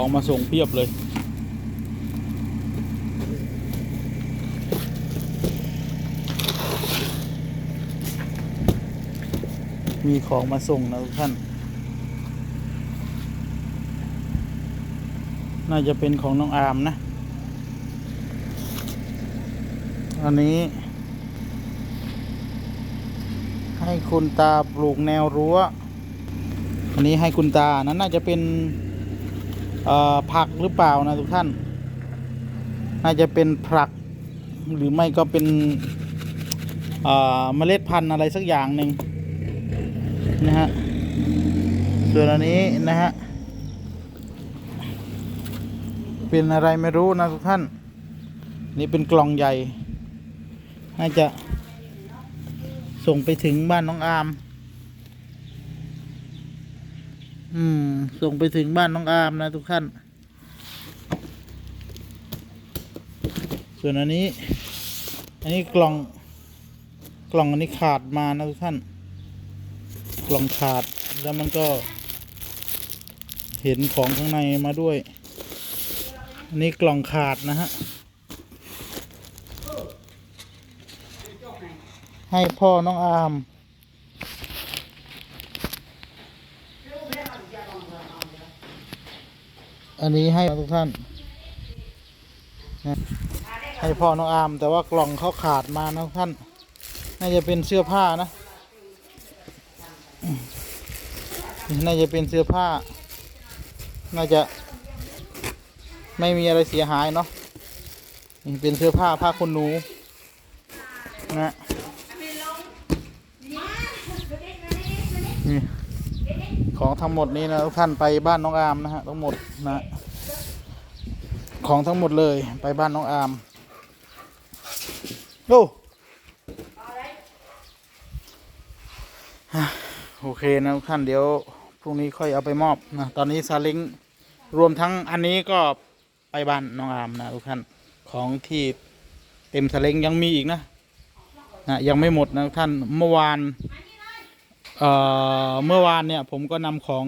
ของมาส่งเพียบเลย มีของมาส่งนะทุกท่าน น่าจะเป็นของน้องอามนะ อันนี้ ให้คุณตาปลูกแนวรั้ว อันนี้ให้คุณตานั้นน่าจะเป็น ผักหรือเปล่านะทุกท่าน น่าจะเป็นผักหรือไม่ก็เป็นเมล็ดพันธุ์อะไรสักอย่างหนึ่งนะฮะส่วนอันนี้นะฮะเป็นอะไรไม่รู้นะทุกท่าน นี่เป็นกล่องใหญ่ น่าจะส่งไปถึงบ้านน้องอาม อืม ส่งไปถึงบ้านน้องอามนะทุกท่าน ส่วนอันนี้ อันนี้กล่อง กล่องอันนี้ขาดมานะทุกท่าน กล่องขาดแล้วมันก็ เห็นของข้างในมาด้วย อันนี้กล่องขาดนะฮะ ให้พ่อน้องอาม อันนี้ให้ทุกท่าน ให้พ่อน้องอาม แต่ว่ากล่องเขาขาดมานะทุกท่าน น่าจะเป็นเสื้อผ้านะน่าจะเป็นเสื้อผ้า น่าจะไม่มีอะไรเสียหายเนาะเป็นเสื้อผ้าผ้าขนหนูนะนี่ ของทั้งหมดนี้นะทุกท่านไปบ้านน้องอามนะฮะทั้งหมดนะของทั้งหมดเลยไปบ้านน้องอามโอ้โอเคนะทุกท่านเดี๋ยวพรุ่งนี้ค่อยเอาไปมอบนะตอนนี้ซาเลิงรวมทั้งอันนี้ก็ไปบ้านน้องอามนะทุกท่านของที่เต็มซาเล้งยังมีอีกนะนะยังไม่หมดนะทุกท่านเมื่อวาน เอ่อเมื่อวานเนี่ยผมก็นำของ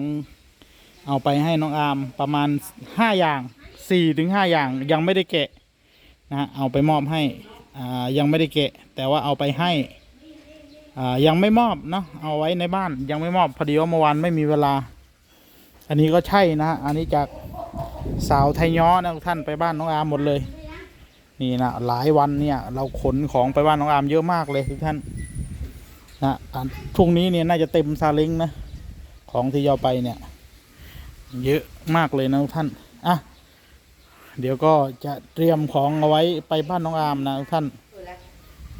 เอาไปให้น้องอามประมาณห้าอย่างสี่ถึงห้าอย่าง ยังไม่ได้แกะนะเอาไปมอบให้อ่ายังไม่ได้แกะ แต่ว่าเอาไปให้อ่ายังไม่มอบเนาะเอาไว้ในบ้านยังไม่มอบพอดีว่าเมื่อวานไม่มีเวลา อันนี้ก็ใช่นะฮะอันนี้จากสาวไทยย้อนะท่านไปบ้านน้องอามหมดเลย นี่นะหลายวันเนี่ยเราขนของไปบ้านน้องอามเยอะมากเลยทุกท่าน นะช่วงนี้เนี่ยน่าจะเต็มซาเล้งนะ ของที่จะเอาไปเนี่ย เยอะมากเลยนะทุกท่าน อะ เดี๋ยวก็จะเตรียมของเอาไว้ไปบ้านน้องอามนะทุกท่าน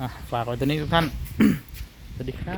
อะ ฝากไว้ตัวนี้ทุกท่าน สวัสดีครับ